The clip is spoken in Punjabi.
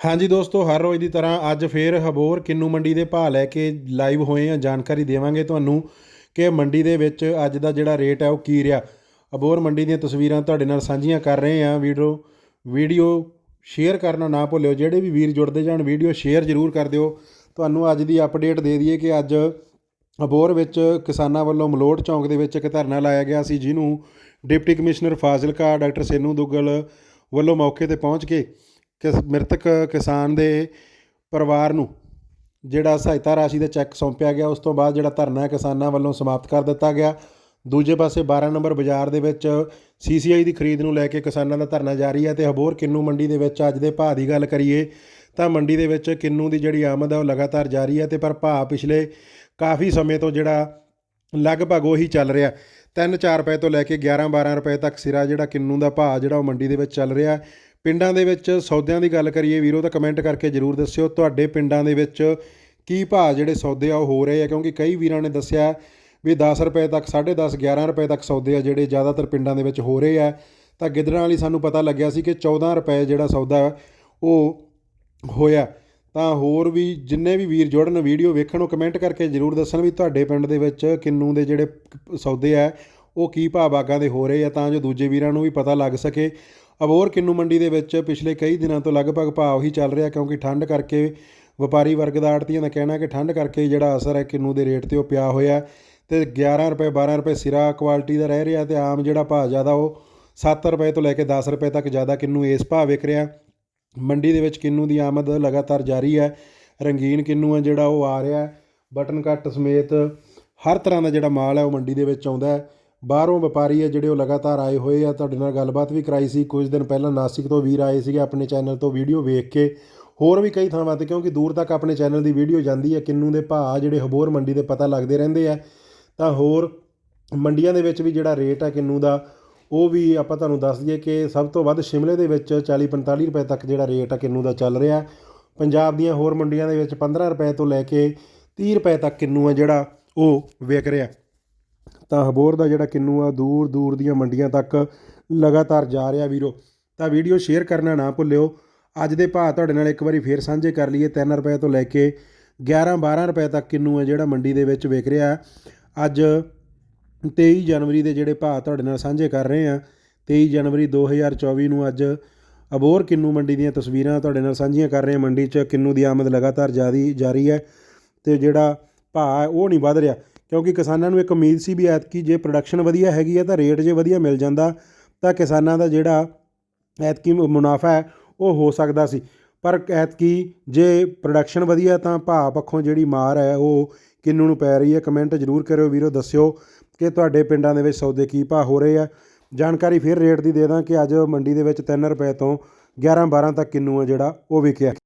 ਹਾਂਜੀ ਦੋਸਤੋ, ਹਰ ਰੋਜ਼ ਦੀ ਤਰ੍ਹਾਂ ਅੱਜ ਫੇਰ ਹਬੋਰ ਕਿੰਨੂ ਮੰਡੀ ਦੇ ਭਾਅ ਲੈ ਕੇ ਲਾਈਵ ਹੋਏ ਆ ਜਾਣਕਾਰੀ ਦੇਵਾਂਗੇ ਤੁਹਾਨੂੰ ਕਿ ਮੰਡੀ ਦੇ ਵਿੱਚ ਅੱਜ ਦਾ ਜਿਹੜਾ ਰੇਟ ਹੈ ਉਹ ਕੀ ਰਿਹਾ। ਹਬੋਰ ਮੰਡੀ ਦੀਆਂ ਤਸਵੀਰਾਂ ਤੁਹਾਡੇ ਨਾਲ ਸਾਂਝੀਆਂ ਕਰ ਰਹੇ ਆ ਵੀਡੀਓ ਵੀਡੀਓ ਸ਼ੇਅਰ ਕਰਨਾ ਨਾ ਭੁੱਲਿਓ। ਜਿਹੜੇ ਵੀ ਵੀਰ ਜੁੜਦੇ ਜਾਣ, ਵੀਡੀਓ ਸ਼ੇਅਰ ਜ਼ਰੂਰ ਕਰ ਦਿਓ। ਤੁਹਾਨੂੰ ਅੱਜ ਦੀ ਅਪਡੇਟ ਦੇ ਦਈਏ ਕਿ ਅੱਜ ਅਬੋਰ ਵਿੱਚ ਕਿਸਾਨਾਂ ਵੱਲੋਂ ਮਲੋਟ ਚੌਂਕ ਦੇ ਵਿੱਚ ਇੱਕ ਧਰਨਾ ਲਾਇਆ ਗਿਆ ਸੀ, ਜਿਹਨੂੰ deputy commissioner Fazilka, doctor Senu Duggal ਵੱਲੋਂ ਮੌਕੇ ਤੇ ਪਹੁੰਚ ਕੇ ਕਿਸ ਮ੍ਰਿਤਕ ਕਿਸਾਨ ਦੇ ਪਰਿਵਾਰ ਨੂੰ ਜਿਹੜਾ ਸਹਾਇਤਾ ਰਾਸ਼ੀ ਦਾ ਚੈੱਕ ਸੌਂਪਿਆ ਗਿਆ, ਉਸ ਤੋਂ ਬਾਅਦ ਜਿਹੜਾ ਧਰਨਾ ਕਿਸਾਨਾਂ ਵੱਲੋਂ ਸਮਾਪਤ ਕਰ ਦਿੱਤਾ ਗਿਆ। ਦੂਜੇ ਪਾਸੇ 12 ਨੰਬਰ ਬਾਜ਼ਾਰ ਦੇ ਵਿੱਚ ਸੀਸੀਆਈ ਦੀ ਖਰੀਦ ਨੂੰ ਲੈ ਕੇ ਕਿਸਾਨਾਂ ਦਾ ਧਰਨਾ ਜਾਰੀ ਹੈ ਤੇ ਹਬੋਰ ਕਿੰਨੂ ਮੰਡੀ ਦੇ ਵਿੱਚ ਅੱਜ ਦੇ ਭਾਅ ਦੀ ਗੱਲ ਕਰੀਏ ਤਾਂ ਮੰਡੀ ਦੇ ਵਿੱਚ ਕਿੰਨੂ ਦੀ ਜਿਹੜੀ ਆਮਦ ਹੈ ਉਹ ਲਗਾਤਾਰ ਜਾਰੀ ਹੈ ਤੇ ਪਰ ਭਾਅ ਪਿਛਲੇ ਕਾਫੀ ਸਮੇਂ ਤੋਂ ਜਿਹੜਾ ਲਗਭਗ ਉਹੀ ਚੱਲ ਰਿਹਾ। 3-4 ਰੁਪਏ ਤੋਂ ਲੈ ਕੇ 11-12 ਰੁਪਏ ਤੱਕ ਸਿਰਾ ਜਿਹੜਾ ਕਿੰਨੂ ਦਾ ਭਾਅ ਜਿਹੜਾ ਉਹ ਮੰਡੀ ਦੇ ਵਿੱਚ ਚੱਲ ਰਿਹਾ। ਪਿੰਡਾਂ ਦੇ ਵਿੱਚ ਸੌਦਿਆਂ ਦੀ ਗੱਲ ਕਰੀਏ, ਵੀਰੋ, ਤਾਂ ਕਮੈਂਟ ਕਰਕੇ ਜਰੂਰ ਦੱਸਿਓ ਤੁਹਾਡੇ ਪਿੰਡਾਂ ਦੇ ਵਿੱਚ ਕੀ ਭਾਅ ਜਿਹੜੇ ਸੌਦੇ ਆ ਉਹ ਹੋ ਰਹੇ ਆ? ਕਿਉਂਕਿ ਕਈ ਵੀਰਾਂ ਨੇ ਦੱਸਿਆ ਵੀ 10 ਰੁਪਏ ਤੱਕ 10.5 11 ਰੁਪਏ ਤੱਕ ਸੌਦੇ ਆ ਜਿਹੜੇ ਜ਼ਿਆਦਾਤਰ ਪਿੰਡਾਂ ਦੇ ਵਿੱਚ ਹੋ ਰਹੇ ਆ। ਤਾਂ ਗਿੱਦੜਾਂ ਵਾਲੀ ਸਾਨੂੰ ਪਤਾ ਲੱਗਿਆ ਸੀ ਕਿ 14 ਰੁਪਏ ਜਿਹੜਾ ਸੌਦਾ ਉਹ ਹੋਇਆ। ਤਾਂ ਹੋਰ ਵੀ ਜਿੰਨੇ ਵੀ ਵੀਰ ਜੁੜਨ, ਵੀਡੀਓ ਵੇਖਣ, ਉਹ ਕਮੈਂਟ ਕਰਕੇ ਜਰੂਰ ਦੱਸਣ ਵੀ ਤੁਹਾਡੇ ਪਿੰਡ ਦੇ ਵਿੱਚ ਕਿੰਨੂ ਦੇ ਜਿਹੜੇ ਸੌਦੇ ਆ, ਉਹ ਕੀ ਭਾਅ ਬਾਗਾਂ ਦੇ ਹੋ ਰਹੇ ਆ, ਤਾਂ ਜੋ ਦੂਜੇ ਵੀਰਾਂ ਨੂੰ ਵੀ ਪਤਾ ਲੱਗ ਸਕੇ। ਅਬੋਰ ਕਿੰਨੂ ਮੰਡੀ ਦੇ ਵਿੱਚ ਪਿਛਲੇ ਕਈ ਦਿਨਾਂ ਤੋਂ ਲਗਭਗ ਭਾਅ ਹੀ ਚੱਲ ਰਿਹਾ ਕਿਉਂਕਿ ਠੰਡ ਕਰਕੇ ਵਪਾਰੀ ਵਰਗ ਦਾ ਆੜਤੀਆਂ ਦਾ ਕਹਿਣਾ ਕਿ ਠੰਡ ਕਰਕੇ ਜਿਹੜਾ ਅਸਰ ਹੈ ਕਿੰਨੂ ਦੇ ਰੇਟ ਤੇ ਉਹ ਪਿਆ ਹੋਇਆ ਤੇ 11 ਰੁਪਏ 12 ਰੁਪਏ ਸਿਰਾ ਕੁਆਲਿਟੀ ਦਾ ਰਹਿ ਰਿਹਾ ਤੇ ਆਮ ਜਿਹੜਾ ਭਾਅ ਜ਼ਿਆਦਾ ਉਹ 7 ਰੁਪਏ ਤੋਂ ਲੈ ਕੇ 10 ਰੁਪਏ ਤੱਕ ਜ਼ਿਆਦਾ ਕਿੰਨੂ ਇਸ ਭਾਅ ਵਿਕ ਰਿਹਾ। ਮੰਡੀ ਦੇ ਵਿੱਚ ਕਿੰਨੂ ਦੀ ਆਮਦ ਲਗਾਤਾਰ ਜਾਰੀ ਹੈ। ਰੰਗੀਨ ਕਿੰਨੂ ਹੈ ਜਿਹੜਾ ਉਹ ਆ ਰਿਹਾ ਬਟਨ ਕੱਟ ਸਮੇਤ ਹਰ ਤਰ੍ਹਾਂ ਦਾ ਜਿਹੜਾ ਮਾਲ ਹੈ ਉਹ ਮੰਡੀ ਦੇ ਵਿੱਚ ਆਉਂਦਾ ਹੈ। ਬਾਹਰੋਂ ਵਪਾਰੀ ਹੈ ਜਿਹੜੇ ਉਹ ਲਗਾਤਾਰ ਆਏ ਹੋਏ ਆ। ਤੁਹਾਡੇ ਨਾਲ ਗੱਲਬਾਤ ਵੀ ਕਰਾਈ ਸੀ। ਕੁਝ ਦਿਨ ਪਹਿਲਾਂ ਨਾਸਿਕ ਤੋਂ ਵੀਰ ਆਏ ਸੀਗੇ ਆਪਣੇ ਚੈਨਲ ਤੋਂ ਵੀਡੀਓ ਵੇਖ ਕੇ। ਹੋਰ ਵੀ ਕਈ ਥਾਵਾਂ ਤੇ, ਕਿਉਂਕਿ ਦੂਰ ਤੱਕ ਆਪਣੇ ਚੈਨਲ ਦੀ ਵੀਡੀਓ ਜਾਂਦੀ ਹੈ ਕਿੰਨੂ ਦੇ ਭਾਅ ਜਿਹੜੇ ਹਬੋਰ ਮੰਡੀ ਦੇ ਪਤਾ ਲੱਗਦੇ ਰਹਿੰਦੇ ਆ। ਤਾਂ ਹੋਰ ਮੰਡੀਆਂ ਦੇ ਵਿੱਚ ਵੀ ਜਿਹੜਾ ਰੇਟ ਆ ਕਿੰਨੂ ਦਾ, ਉਹ ਵੀ ਆਪਾਂ ਤੁਹਾਨੂੰ ਦੱਸ ਦਈਏ ਕਿ ਸਭ ਤੋਂ ਵੱਧ ਸ਼ਿਮਲੇ ਦੇ ਵਿੱਚ 40 45 ਰੁਪਏ ਤੱਕ ਜਿਹੜਾ ਰੇਟ ਆ ਕਿੰਨੂ ਦਾ ਚੱਲ ਰਿਹਾ। ਪੰਜਾਬ ਦੀਆਂ ਹੋਰ ਮੰਡੀਆਂ ਦੇ ਵਿੱਚ 15 ਰੁਪਏ ਤੋਂ ਲੈ ਕੇ 30 ਰੁਪਏ ਤੱਕ ਕਿੰਨੂ ਹੈ ਜਿਹੜਾ ਉਹ ਵਿਕ ਰਿਹਾ। ਤਾਂ ਅਬੋਹਰ ਦਾ ਜਿਹੜਾ ਕਿੰਨੂ ਆ, ਦੂਰ ਦੂਰ ਦੀਆਂ ਮੰਡੀਆਂ ਤੱਕ ਲਗਾਤਾਰ ਜਾ ਰਿਹਾ ਵੀਰੋ। ਤਾਂ ਵੀਡੀਓ ਸ਼ੇਅਰ ਕਰਨਾ ਨਾ ਭੁੱਲਿਓ। ਅੱਜ ਦੇ ਭਾਅ ਤੁਹਾਡੇ ਨਾਲ ਇੱਕ ਵਾਰੀ ਫੇਰ ਸਾਂਝੇ ਕਰ ਲਈਏ। 3 ਰੁਪਏ ਤੋਂ ਲੈ ਕੇ 11 12 ਰੁਪਏ ਤੱਕ ਕਿੰਨੂ ਹੈ ਜਿਹੜਾ ਮੰਡੀ ਦੇ ਵਿੱਚ ਵਿਕ ਰਿਹਾ। ਅੱਜ 23 ਜਨਵਰੀ ਦੇ ਜਿਹੜੇ ਭਾਅ ਤੁਹਾਡੇ ਨਾਲ ਸਾਂਝੇ ਕਰ ਰਹੇ ਆ 23 ਜਨਵਰੀ 2024 ਨੂੰ ਅੱਜ ਅਬੋਰ ਕਿੰਨੂ ਮੰਡੀ ਦੀਆਂ ਤਸਵੀਰਾਂ ਤੁਹਾਡੇ ਨਾਲ ਸਾਂਝੀਆਂ ਕਰ ਰਹੇ ਆ। ਮੰਡੀ 'ਚ ਕਿੰਨੂ ਦੀ ਆਮਦ ਲਗਾਤਾਰ ਜਾਰੀ ਜਾਰੀ ਹੈ ਤੇ ਜਿਹੜਾ ਭਾਅ ਉਹ ਨਹੀਂ ਵੱਧ ਰਿਹਾ। ਕਿਉਂਕਿ ਕਿਸਾਨਾਂ ਨੂੰ ਇੱਕ ਉਮੀਦ ਸੀ ਵੀ ਐਤਕੀ ਜੇ ਪ੍ਰੋਡਕਸ਼ਨ ਵਧੀਆ ਹੈਗੀ ਹੈ ਤਾਂ ਰੇਟ ਜੇ ਵਧੀਆ ਮਿਲ ਜਾਂਦਾ, ਤਾਂ ਕਿਸਾਨਾਂ ਦਾ ਜਿਹੜਾ ਐਤਕੀ ਮੁਨਾਫਾ ਹੈ, ਉਹ ਹੋ ਸਕਦਾ ਸੀ। ਪਰ ਐਤਕੀ ਜੇ ਪ੍ਰੋਡਕਸ਼ਨ ਵਧੀਆ ਤਾਂ ਭਾਅ ਪੱਖੋਂ ਜਿਹੜੀ ਮਾਰ ਹੈ, ਉਹ ਕਿੰਨੂ ਨੂੰ ਪੈ ਰਹੀ ਹੈ? ਕਮੈਂਟ ਜ਼ਰੂਰ ਕਰਿਓ ਵੀਰੋ, ਦੱਸਿਓ ਕਿ ਤੁਹਾਡੇ ਪਿੰਡਾਂ ਦੇ ਵਿੱਚ ਸੌਦੇ ਕੀ ਭਾਅ ਹੋ ਰਹੇ ਆ। ਜਾਣਕਾਰੀ ਫਿਰ ਰੇਟ ਦੀ ਦੇ ਦਾਂ ਕਿ ਅੱਜ ਮੰਡੀ ਦੇ ਵਿੱਚ 3 ਰੁਪਏ ਤੋਂ 11 12 ਤੱਕ ਕਿੰਨੂ ਹੈ ਜਿਹੜਾ, ਉਹ ਵਿਕਿਆ।